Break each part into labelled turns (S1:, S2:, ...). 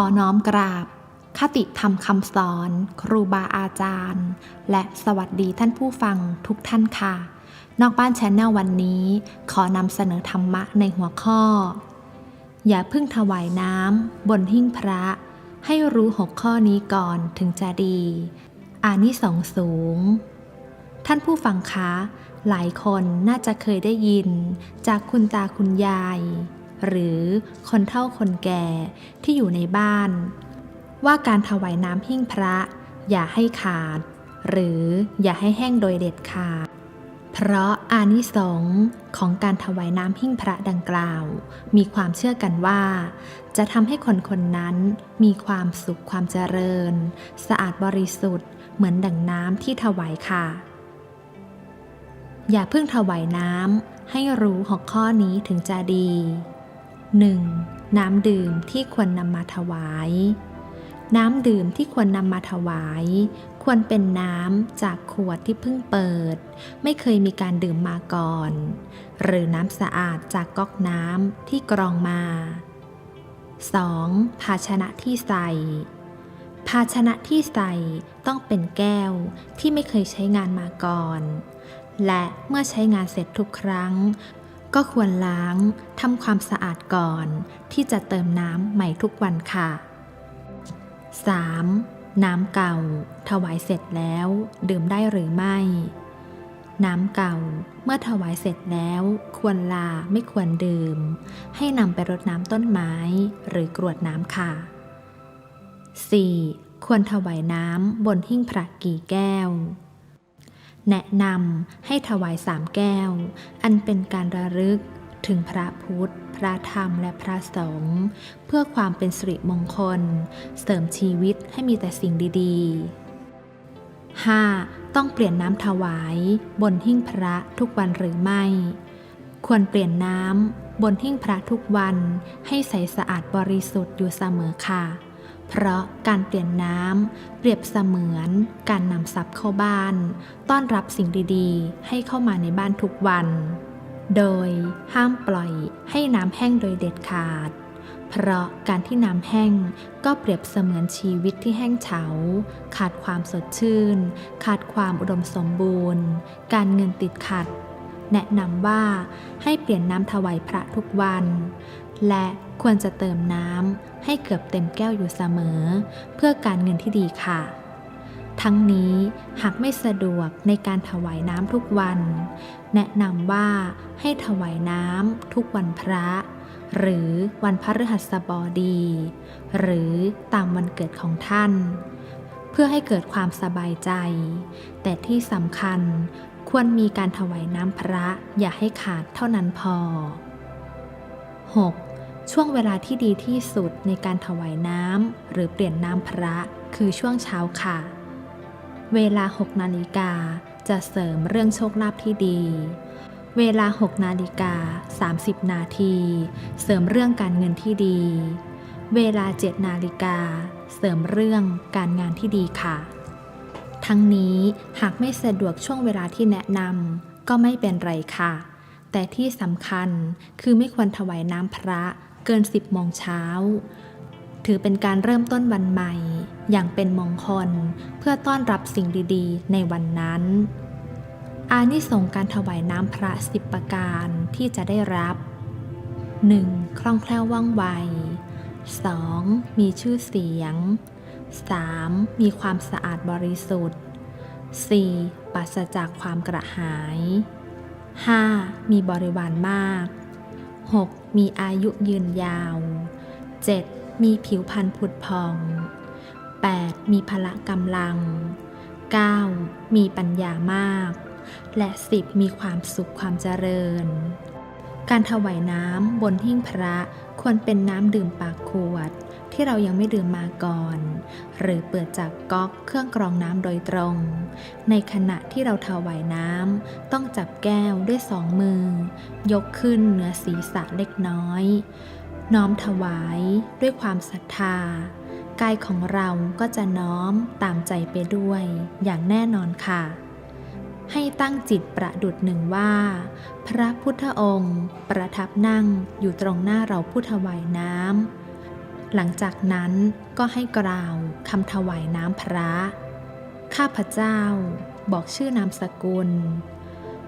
S1: อน้อมกราบ คติธรรมคำสอน ครูบาอาจารย์ และสวัสดีท่านผู้ฟังทุกท่านค่ะ นอกบ้านแชนแนลวันนี้ ขอนำเสนอธรรมะในหัวข้อ อย่าเพิ่งถวายน้ำบนหิ้งพระ ให้รู้หกข้อนี้ก่อนถึงจะดี อานิสงส์สูง ท่านผู้ฟังคะหลายคนน่าจะเคยได้ยิน จากคุณตาคุณยาย หรือคนเฒ่าคนแก่ที่อยู่ในบ้าน ว่าการถวายน้ำหิ้งพระ อย่าให้ขาด หรืออย่าให้แห้งโดยเด็ดขาด เพราะอานิสงส์ของการถวายน้ำหิ้งพระดังกล่าว มีความเชื่อกันว่า จะทำให้คนคนนั้นมีความสุขความเจริญ สะอาดบริสุทธิ์เหมือนดังน้ำที่ถวายค่ะ อย่าเพิ่งถวายน้ำให้รู้หกข้อนี้ถึงจะดี 1. น้ำดื่มที่ควรนำมาถวาย น้ำดื่มที่ควรนำมาถวาย ควรเป็นน้ำจากขวดที่เพิ่งเปิด ไม่เคยมีการดื่มมาก่อน หรือน้ำสะอาดจากก๊อกน้ำที่กรองมา 2. ภาชนะที่ใส่ภาชนะที่ใส่ต้องเป็นแก้วที่ไม่เคยใช้งานมาก่อน และเมื่อใช้งานเสร็จทุกครั้ง ก็ควรล้างทำความสะอาดก่อนที่จะเติมน้ำใหม่ทุกวันค่ะ 3. น้ำเก่า ถวายเสร็จแล้วดื่มได้หรือไม่ น้ำเก่าเมื่อถวายเสร็จแล้ว ควรลาไม่ควรดื่ม ให้นำไปรดน้ำต้นไม้หรือกรวดน้ำค่ะ 4. ควรถวายน้ำบนหิ้งพระกี่แก้ว แนะนำให้ถวายสามแก้ว อันเป็นการระลึกถึงพระพุทธ พระธรรม และพระสงฆ์เพื่อความเป็นสิริมงคล เสริมชีวิตให้มีแต่สิ่งดีๆ 5. ต้องเปลี่ยนน้ำถวายบนหิ้งพระทุกวันหรือไม่ ควรเปลี่ยนน้ำบนหิ้งพระทุกวันให้ใสสะอาดบริสุทธิ์อยู่เสมอค่ะ เพราะการเปลี่ยนน้ำเปรียบเสมือน การนำทรัพย์เข้าบ้าน ต้อนรับสิ่งดีๆ ให้เข้ามาในบ้านทุกวัน โดยห้ามปล่อยให้น้ำแห้งโดยเด็ดขาด เพราะการที่น้ำแห้งก็เปรียบเสมือนชีวิตที่แห้งเฉา ขาดความสดชื่น ขาดความอุดมสมบูรณ์ การเงินติดขัด แนะนำว่าให้เปลี่ยนน้ำถวายพระทุกวัน และควรจะเติมน้ำให้เกือบเต็มแก้วอยู่เสมอ เพื่อการเงินที่ดีค่ะ ทั้งนี้หากไม่สะดวกในการถวายน้ำทุกวัน แนะนำว่าให้ถวายน้ำทุกวันพระ หรือวันพฤหัสบดี หรือตามวันเกิดของท่าน เพื่อให้เกิดความสบายใจ แต่ที่สำคัญ ควรมีการถวายน้ำพระอย่าให้ขาดเท่านั้นพอ 6. ช่วงเวลาที่ดีที่สุดในการถวายน้ำหรือเปลี่ยนน้ำพระคือช่วงเช้าค่ะ เวลา 6 นาฬิกาจะเสริมเรื่องโชคลาภที่ดี เวลา 6 นาฬิกา 30 นาที เสริมเรื่องการเงินที่ดี เวลา 7 นาฬิกา เสริมเรื่องการงานที่ดีค่ะ ทั้งนี้หากไม่สะดวกช่วงเวลาที่แนะนำก็ไม่เป็นไรค่ะ แต่ที่สำคัญคือไม่ควรถวายน้ำพระเกิน 10โมงเช้า ถือเป็นการเริ่มต้นวันใหม่ อย่างเป็นมงคลเพื่อต้อนรับสิ่งดีๆ ในวันนั้น อานิสงการถวายน้ำพระสิบประการที่จะได้รับ 1. คล่องแคล่วว่องไว 2. มีชื่อเสียง 3. มีความสะอาดบริสุทธิ์ 4. ปราศจากความกระหาย 5. มีบริวารมาก 6. มีอายุยืนยาว 7. มีผิวพรรณผุดพอง 8. มีพละกำลัง 9. มีปัญญามาก และ 10 มีความสุขความเจริญ การถวายน้ำบนหิ้งพระควรเป็นน้ำดื่มปากขวด ที่เรายังไม่ดื่มมาก่อน หรือเปิดจากก๊อกเครื่องกรองน้ำโดยตรง ในขณะที่เราถวายน้ำต้องจับแก้วด้วยสองมือ ยกขึ้นเหนือศีรษะเล็กน้อย น้อมถวายด้วยความศรัทธากายของเราก็จะน้อมตามใจไปด้วยอย่างแน่นอนค่ะ ให้ตั้งจิตประดุดหนึ่งว่า พระพุทธองค์ ประทับนั่งอยู่ตรงหน้าเราผู้ถวายน้ำ หลังจากนั้นก็ให้กล่าวคำถวายน้ำพระ ข้าพเจ้าบอกชื่อนามสกุล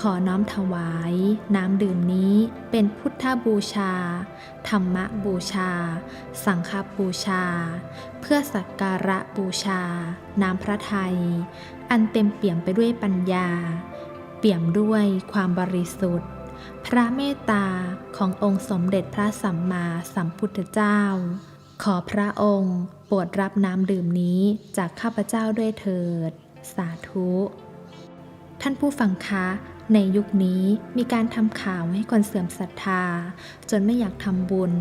S1: ขอน้อมถวาย น้ำดื่มนี้เป็นพุทธบูชา ธรรมบูชา สังฆบูชา เพื่อสักการะบูชา น้ำพระไทย อันเต็มเปี่ยมไปด้วยปัญญา เปี่ยมด้วยความบริสุทธิ์พระเมตตาขององค์สมเด็จพระสัมมาสัมพุทธเจ้า ขอพระองค์โปรดรับน้ำดื่มนี้จากข้าพเจ้าด้วยเถิด สาธุ ท่านผู้ฟังคะในยุคนี้มีการทำข่าวให้คนเสื่อมศรัทธา จนไม่อยากทำบุญ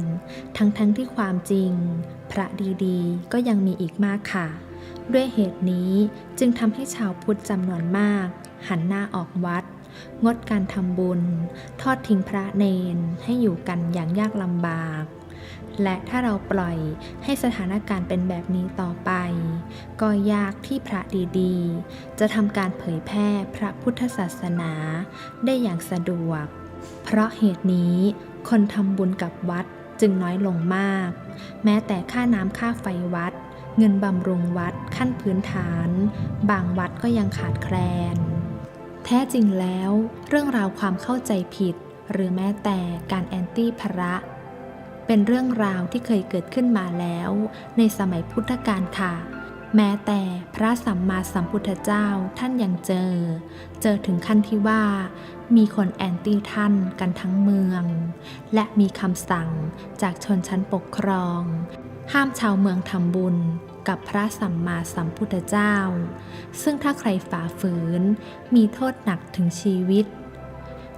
S1: ทั้งๆทที่ความจริง พระดีๆ ก็ยังมีอีกมากค่ะ ด้วยเหตุนี้จึงทำให้ชาวพุทธจำนวนมาก หันหน้าออกวัด งดการทำบุญ ทอดทิ้งพระเนนให้อยู่กันอย่างยากลำบาก และถ้าเราปล่อยให้สถานการณ์เป็นแบบนี้ต่อไป ก็ยากที่พระดีๆ จะทำการเผยแพร่พระพุทธศาสนาได้อย่างสะดวก เพราะเหตุนี้คนทำบุญกับวัดจึงน้อยลงมาก แม้แต่ค่าน้ำค่าไฟวัด เงินบำรุงวัดขั้นพื้นฐาน บางวัดก็ยังขาดแคลน แท้จริงแล้ว เรื่องราวความเข้าใจผิด หรือแม้แต่การแอนตี้พระ เป็นเรื่องราวที่เคยเกิดขึ้นมาแล้ว ในสมัยพุทธกาลค่ะ แม้แต่พระสัมมาสัมพุทธเจ้าท่านยังเจอ เจอถึงขั้นที่ว่า มีคนแอนตี้ท่านกันทั้งเมือง และมีคำสั่งจากชนชั้นปกครอง ห้ามชาวเมืองทำบุญกับพระสัมมาสัมพุทธเจ้า ซึ่งถ้าใครฝ่าฝืน มีโทษหนักถึงชีวิต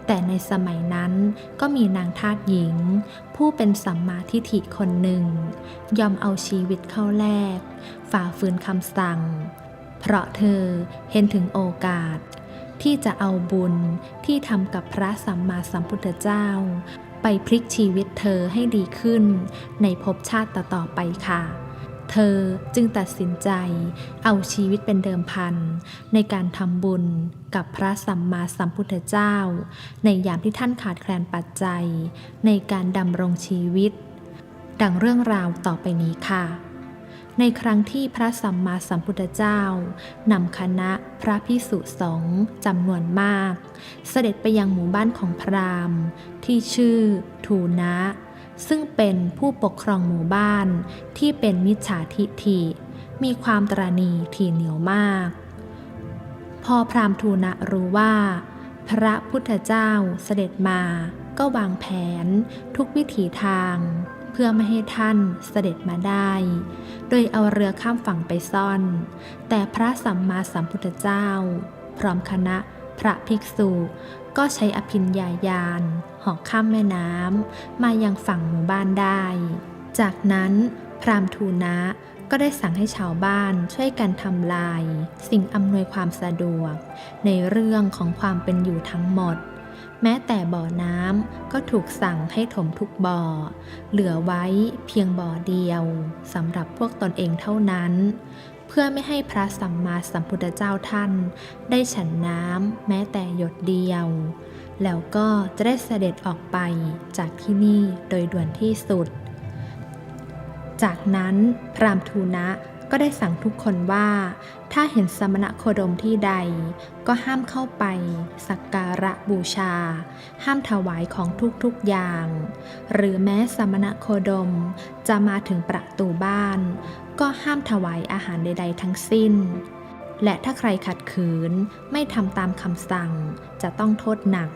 S1: แต่ในสมัยนั้นก็มีนางทาสหญิง ผู้เป็นสัมมาทิฏฐิคนหนึ่ง ยอมเอาชีวิตเข้าแลกฝ่าฝืนคำสั่ง เพราะเธอเห็นถึงโอกาส ที่จะเอาบุญที่ทำกับพระสัมมาสัมพุทธเจ้า ไปพลิกชีวิตเธอให้ดีขึ้น ในภพชาติต่อๆไปค่ะ เธอจึงตัดสินใจเอาชีวิตเป็นเดิมพัน ในการทำบุญกับพระสัมมาสัมพุทธเจ้า ในยามที่ท่านขาดแคลนปัจจัย ในการดำรงชีวิต ดังเรื่องราวต่อไปนี้ค่ะ ในครั้งที่พระสัมมาสัมพุทธเจ้านำคณะพระพิสุสงฆ์จำนวนมาก เสด็จไปยังหมู่บ้านของพราหมณ์ ที่ชื่อทูนะ ซึ่งเป็นผู้ปกครองหมู่บ้านที่เป็นมิจฉาทิฐิ มีความตราณีถี่เหนียวมาก พอพราหมณ์ทูนะรู้ว่า พระพุทธเจ้าเสด็จมาก็วางแผนทุกวิถีทาง เพื่อไม่ให้ท่านเสด็จมาได้ โดยเอาเรือข้ามฝั่งไปซ่อน แต่พระสัมมาสัมพุทธเจ้า พร้อมคณะพระภิกษุก็ใช้อภิญญายาน หอกข้ามแม่น้ำมายังฝั่งหมู่บ้านได้ จากนั้นพรามทูนะก็ได้สั่งให้ชาวบ้านช่วยกันทำลาย สิ่งอำนวยความสะดวก ในเรื่องของความเป็นอยู่ทั้งหมด แม้แต่บ่อน้ำก็ถูกสั่งให้ถมทุกบ่อ เหลือไว้เพียงบ่อเดียวสำหรับพวกตนเองเท่านั้น เพื่อไม่ให้พระสัมมาสัมพุทธเจ้าท่าน ได้ฉันน้ำแม้แต่หยดเดียว แล้วก็จะได้เสด็จออกไปจากที่นี่โดยด่วนที่สุด จากนั้นพรามทูนะก็ได้สั่งทุกคนว่า ถ้าเห็นสมณะโคดมที่ใด ก็ห้ามเข้าไปสักการะบูชา ห้ามถวายของทุกๆอย่าง หรือแม้สมณะโคดมจะมาถึงประตูบ้าน ก็ห้ามถวายอาหารใด ๆ ทั้งสิ้น และถ้าใครขัดขืนไม่ทำตามคำสั่งจะต้องโทษหนัก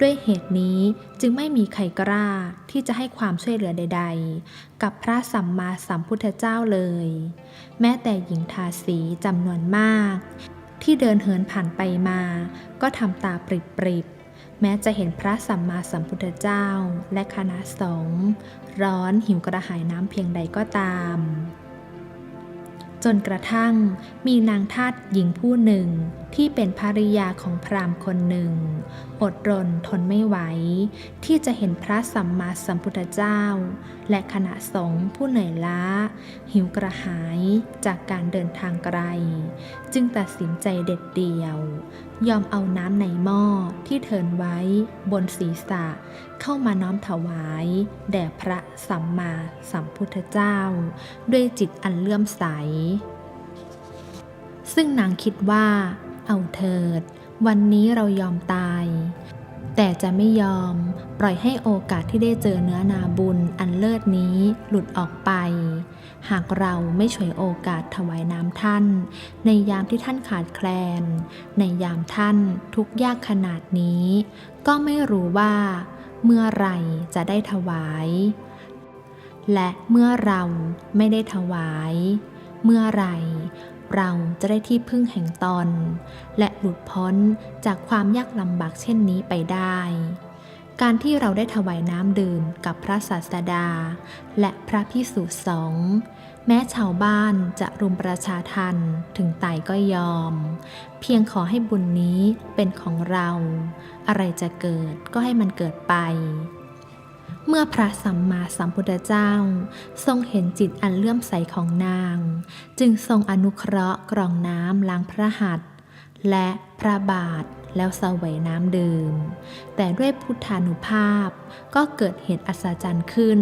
S1: ด้วยเหตุนี้จึงไม่มีใครกล้าที่จะให้ความช่วยเหลือใด ๆ กับพระสัมมาสัมพุทธเจ้าเลย แม้แต่หญิงทาสีจำนวนมาก ที่เดินเหินผ่านไปมา ก็ทำตาปริบๆ แม้จะเห็นพระสัมมาสัมพุทธเจ้าและคณะสงฆ์ร้อนหิวกระหายน้ำเพียงใดก็ตาม จนกระทั่งมีนางทาสหญิงผู้หนึ่งที่เป็นภริยาของพราหมณ์คนหนึ่ง อดรนทนไม่ไหว ที่จะเห็นพระสัมมาสัมพุทธเจ้า และคณะสงฆ์ผู้เหนื่อยล้า หิวกระหายจากการเดินทางไกล จึงตัดสินใจเด็ดเดี่ยว ยอมเอาน้ำในหม้อที่เทินไว้บนศีรษะ เข้ามาน้อมถวาย แด่พระสัมมาสัมพุทธเจ้า ด้วยจิตอันเลื่อมใส ซึ่งนางคิดว่า เอาเถิด วันนี้เรายอมตาย แต่จะไม่ยอมปล่อยให้โอกาสที่ได้เจอเนื้อนาบุญอันเลิศนี้หลุดออกไป หากเราไม่ฉวยโอกาสถวายน้ำท่าน ในยามที่ท่านขาดแคลน ในยามท่านทุกยากขนาดนี้ ก็ไม่รู้ว่า เมื่อไรจะได้ถวาย และเมื่อเราไม่ได้ถวาย เมื่อไร เราจะได้ที่พึ่งแห่งตน และหลุดพ้นจากความยากลำบากเช่นนี้ไปได้ การที่เราได้ถวายน้ำดื่มกับพระศาสดา และพระพิสุสงฆ์แม้ชาวบ้านจะรุมประชาทันถึงตายก็ยอม เพียงขอให้บุญนี้เป็นของเรา อะไรจะเกิดก็ให้มันเกิดไป เมื่อพระสัมมาสัมพุทธเจ้า ทรงเห็นจิตอันเลื่อมใสของนาง จึงทรงอนุเคราะห์กรองน้ำล้างพระหัตถ์และพระบาทแล้วเสวยน้ำดื่ม แต่ด้วยพุทธานุภาพก็เกิดเหตุอัศจรรย์ขึ้น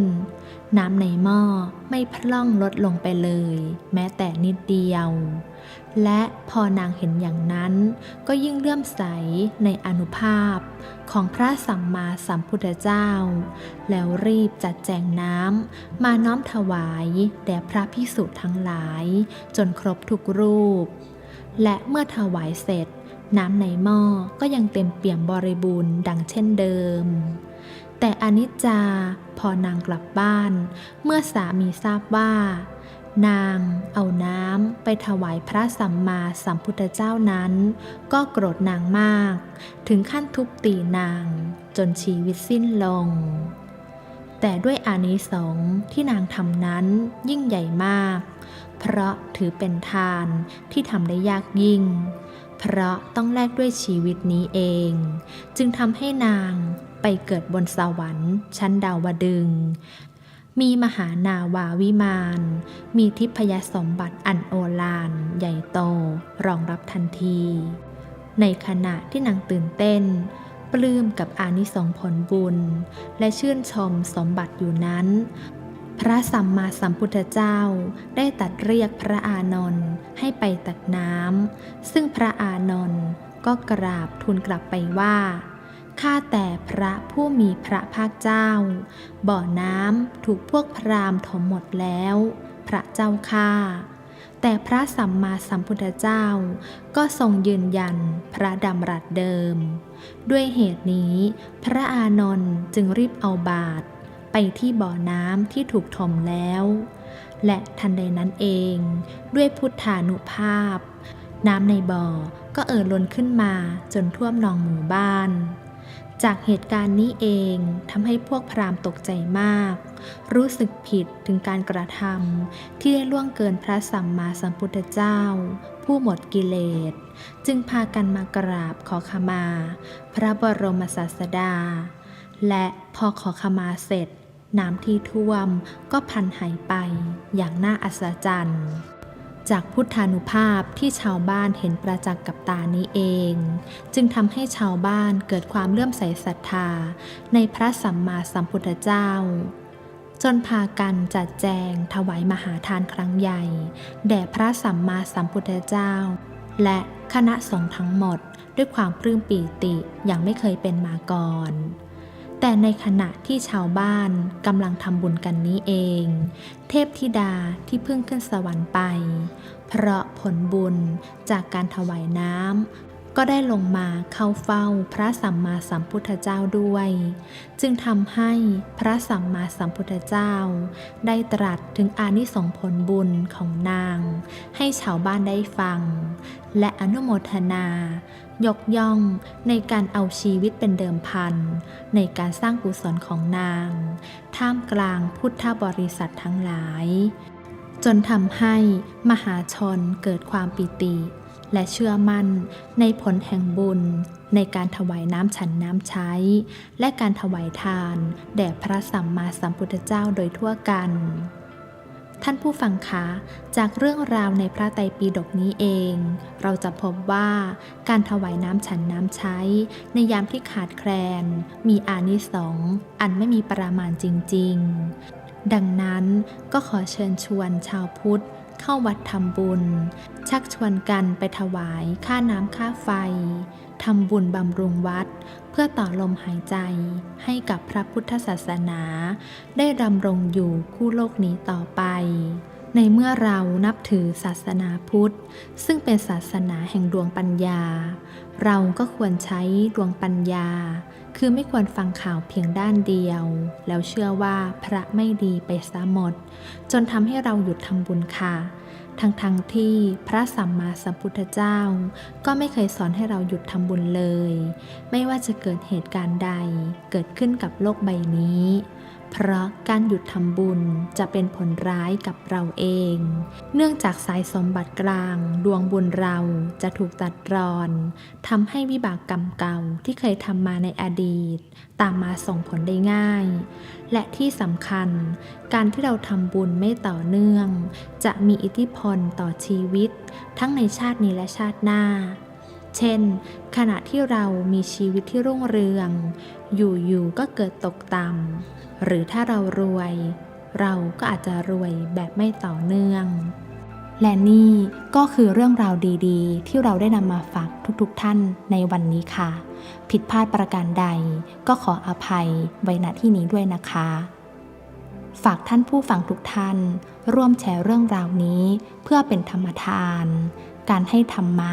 S1: น้ำในหม้อไม่พร่องลดลงไปเลย แม้แต่นิดเดียว และพอนางเห็นอย่างนั้น ก็ยิ่งเลื่อมใสในอนุภาพของพระสัมมาสัมพุทธเจ้า แล้วรีบจัดแจงน้ำมาน้อมถวายแด่พระพิสุทั้งหลาย จนครบทุกรูป และเมื่อถวายเสร็จ น้ำในหม้อก็ยังเต็มเปี่ยมบริบูรณ์ดังเช่นเดิมแต่อนิจจาพอนางกลับบ้าน เมื่อสามีทราบว่า นางเอาน้ำไปถวายพระสัมมาสัมพุทธเจ้านั้น ก็โกรธนางมาก ถึงขั้นทุบตีนางจนชีวิตสิ้นลง แต่ด้วยอานิสงส์ที่นางทำนั้นยิ่งใหญ่มาก เพราะถือเป็นทานที่ทำได้ยากยิ่ง เพราะต้องแลกด้วยชีวิตนี้เอง จึงทำให้นางไปเกิดบนสวรรค์ชั้นดาวดึง มีมหานาวาวิมาน มีทิพยสมบัติอันโอฬารใหญ่โต รองรับทันที ในขณะที่นางตื่นเต้น ปลื้มกับอานิสงผลบุญ และชื่นชมสมบัติอยู่นั้น พระสัมมาสัมพุทธเจ้าได้ตัดเรียกพระอานนท์ให้ไปตักน้ำซึ่งพระอานนท์ก็กราบทูลกลับไปว่า ข้าแต่พระผู้มีพระภาคเจ้า บ่อน้ำถูกพวกพราหมณ์ถมหมดแล้ว พระเจ้าข้าแต่พระสัมมาสัมพุทธเจ้าก็ทรงยืนยันพระดำรัสเดิม ด้วยเหตุนี้ พระอานนท์จึงรีบเอาบาตรไปที่บ่อน้ำที่ถูกถมแล้ว และทันใดนั้นเอง ด้วยพุทธานุภาพ น้ำในบ่อก็เอ่อล้นขึ้นมาจนท่วมนองหมู่บ้าน จากเหตุการณ์นี้เองทำให้พวกพราหมณ์ตกใจมาก รู้สึกผิดถึงการกระทำที่ได้ล่วงเกินพระสัมมาสัมพุทธเจ้า ผู้หมดกิเลส จึงพากันมากราบขอขมา พระบรมศาสดา และพอขอขมาเสร็จ น้ำที่ท่วมก็พันหายไปอย่างน่าอัศจรรย์ จากพุทธานุภาพที่ชาวบ้านเห็นประจักษ์กับตานี้เอง จึงทำให้ชาวบ้านเกิดความเลื่อมใสศรัทธา ในพระสัมมาสัมพุทธเจ้า จนพากันจัดแจงถวายมหาทานครั้งใหญ่ แด่พระสัมมาสัมพุทธเจ้า และคณะสงฆ์ทั้งหมดด้วยความปลื้มปีติอย่างไม่เคยเป็นมาก่อน ในขณะที่ชาวบ้านกำลังทำบุญกันนี้เอง เทพธิดาที่เพิ่งขึ้นสวรรค์ไป เพราะผลบุญจากการถวายน้ำก็ได้ลงมาเข้าเฝ้าพระสัมมาสัมพุทธเจ้าด้วย จึงทำให้พระสัมมาสัมพุทธเจ้า ได้ตรัสถึงอานิสงส์ผลบุญของนาง ให้ชาวบ้านได้ฟัง และอนุโมทนา ยกย่องในการเอาชีวิตเป็นเดิมพัน ในการสร้างกุศลของนาง ท่ามกลางพุทธบริษัททั้งหลาย จนทำให้มหาชนเกิดความปิติ และเชื่อมั่นในผลแห่งบุญ ในการถวายน้ำฉันน้ำใช้ และการถวายทาน แด่พระสัมมาสัมพุทธเจ้าโดยทั่วกัน ท่านผู้ฟังคะ จากเรื่องราวในพระไตรปิฎกนี้เอง เราจะพบว่าการถวายน้ำฉันน้ำใช้ ในยามที่ขาดแคลน มีอานิสงส์อันไม่มีประมาณจริง ๆ ดังนั้นก็ขอเชิญชวนชาวพุทธ เข้าวัดทำบุญ ชักชวนกันไปถวายค่าน้ำค่าไฟทำบุญบำรุงวัด เพื่อต่อลมหายใจให้กับพระพุทธศาสนา ได้ดำรงอยู่คู่โลกนี้ต่อไป ในเมื่อเรานับถือศาสนาพุทธ ซึ่งเป็นศาสนาแห่งดวงปัญญา เราก็ควรใช้ดวงปัญญา คือไม่ควรฟังข่าวเพียงด้านเดียว แล้วเชื่อว่าพระไม่ดีไปซะหมด จนทำให้เราหยุดทำบุญค่ะทั้งๆทที่พระสัมมาสัมพุทธเจ้า ก็ไม่เคยสอนให้เราหยุดทำบุญเลย ไม่ว่าจะเกิดเหตุการณ์ใดเกิดขึ้นกับโลกใบนี้ เพราะการหยุดทำบุญจะเป็นผลร้ายกับเราเอง เนื่องจากสายสมบัติกลาง ดวงบุญเราจะถูกตัดรอนทำให้วิบากกรรมเก่าที่เคยทำมาในอดีต ตามมาส่งผลได้ง่าย และที่สำคัญ การที่เราทำบุญไม่ต่อเนื่อง จะมีอิทธิพลต่อชีวิต ทั้งในชาตินี้และชาติหน้า เช่น ขณะที่เรามีชีวิตที่รุ่งเรือง อยู่ๆก็เกิดตกต่ำหรือถ้าเรารวย เราก็อาจจะรวยแบบไม่ต่อเนื่อง และนี่ก็คือเรื่องราวดีๆ ที่เราได้นำมาฝากทุกๆท่านในวันนี้ค่ะ ผิดพลาดประการใดก็ขออภัยไว้ณที่นี้ด้วยนะคะฝากท่านผู้ฟังทุกท่าน ร่วมแชร์เรื่องราวนี้เพื่อเป็นธรรมทาน การให้ธรรมะ